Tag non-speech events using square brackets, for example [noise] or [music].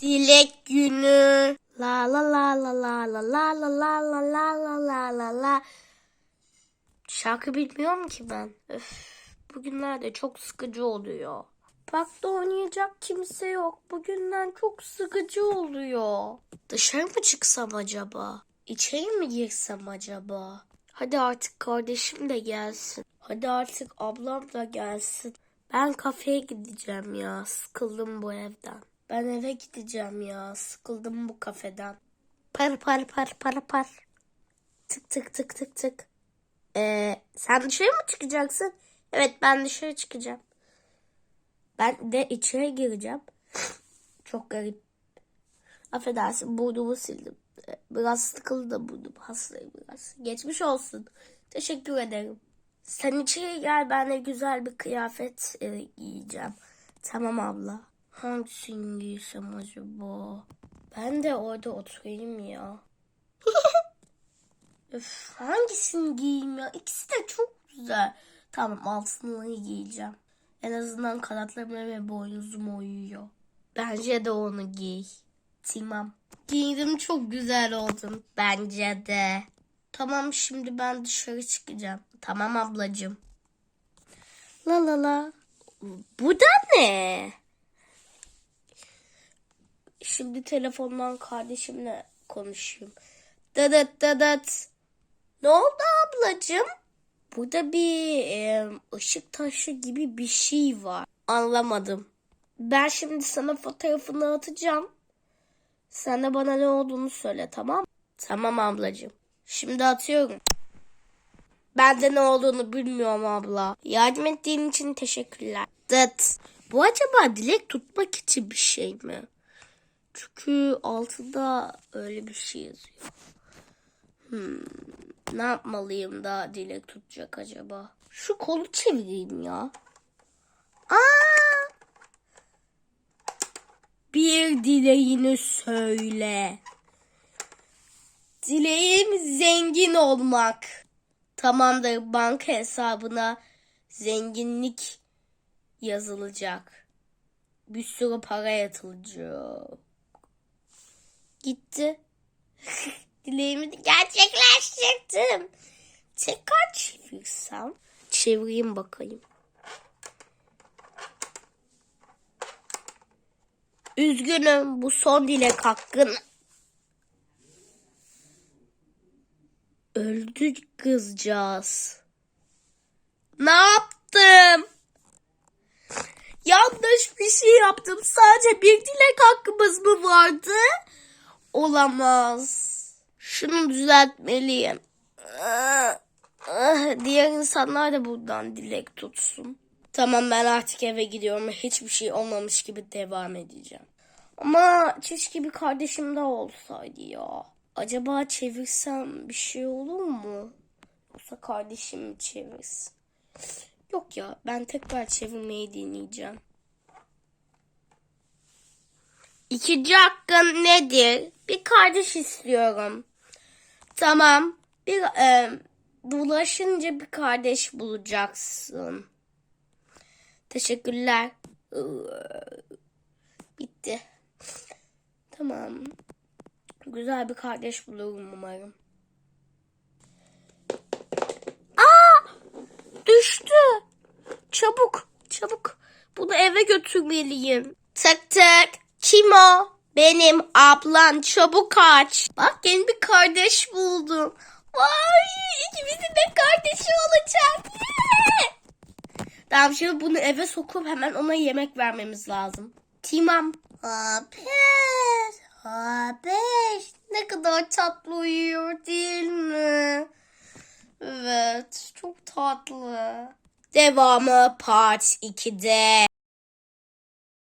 Dilek günü. La la la la la la la la la la la la la la la. Şarkı bilmiyorum ki ben. Öf, bugünlerde çok sıkıcı oluyor. Parkta oynayacak kimse yok. Bugünden çok sıkıcı oluyor. Dışarı mı çıksam acaba? İçeri mi girsem acaba? Hadi artık kardeşim de gelsin. Hadi artık ablam da gelsin. Ben kafeye gideceğim ya. Sıkıldım bu evden. Ben eve gideceğim ya. Sıkıldım bu kafeden. Par par par par par. Tık tık tık tık tık. Ee, sen dışarı mı çıkacaksın? Evet ben dışarı çıkacağım. Ben de içeri gireceğim. [laughs] Çok garip. Affedersin burnumu sildim. Ee, Biraz sıkıldı burnum. Hastayım biraz. Geçmiş olsun. Teşekkür ederim. Sen içeri gel ben de güzel bir kıyafet e, giyeceğim. Tamam abla. Hangisini giysem acaba? Ben de orada oturayım ya. [laughs] Öf, hangisini giyeyim ya? İkisi de çok güzel. Tamam altınları giyeceğim. En azından kanatlarım ve boynuzum uyuyor. Bence de onu giy. Tamam. Giydim çok güzel oldum. Bence de. Tamam şimdi ben dışarı çıkacağım. Tamam ablacığım. La la la. Bu da ne? Şimdi telefondan kardeşimle konuşayım. Dadat dadat. Ne oldu ablacığım? Burada bir e, ışık taşı gibi bir şey var. Anlamadım. Ben şimdi sana fotoğrafını atacağım. Sen de bana ne olduğunu söyle tamam Tamam ablacığım. Şimdi atıyorum. Ben de ne olduğunu bilmiyorum abla. Yardım ettiğin için teşekkürler. Dıt. Bu acaba dilek tutmak için bir şey mi? Çünkü altında öyle bir şey yazıyor. Hmm, ne yapmalıyım da dilek tutacak acaba? Şu kolu çevireyim ya. Aa! Bir dileğini söyle. Dileğim zengin olmak. Tamamdır banka hesabına zenginlik yazılacak. Bir sürü para yatılacak. Gitti. [laughs] Dileğimi gerçekleştirdim. Tekrar çevirsem. Çevireyim bakayım. Üzgünüm bu son dilek hakkın. Öldü kızcağız. Ne yaptım? Yanlış bir şey yaptım. Sadece bir dilek hakkımız mı vardı? Olamaz. Şunu düzeltmeliyim. Ah, Diğer insanlar da buradan dilek tutsun. Tamam ben artık eve gidiyorum. Hiçbir şey olmamış gibi devam edeceğim. Ama keşke bir kardeşim daha olsaydı ya. Acaba çevirsem bir şey olur mu? Yoksa kardeşim mi çevirsin? Yok ya ben tekrar çevirmeyi deneyeceğim. İkinci hakkın nedir? Bir kardeş istiyorum. Tamam. Bir e, bulaşınca bir kardeş bulacaksın. Teşekkürler. Bitti. Tamam. Güzel bir kardeş bulurum umarım. Aa! Düştü. Çabuk, çabuk. Bunu eve götürmeliyim. Tık tık. Kim o? Benim ablan. Çabuk aç. Bak yeni bir kardeş buldum. Vay! İkimizin de kardeşi olacak. Tamam şimdi bunu eve sokup hemen ona yemek vermemiz lazım. Timam. Hapes. Hapes. Ne kadar tatlı uyuyor değil mi? Evet. Çok tatlı. Devamı part 2'de.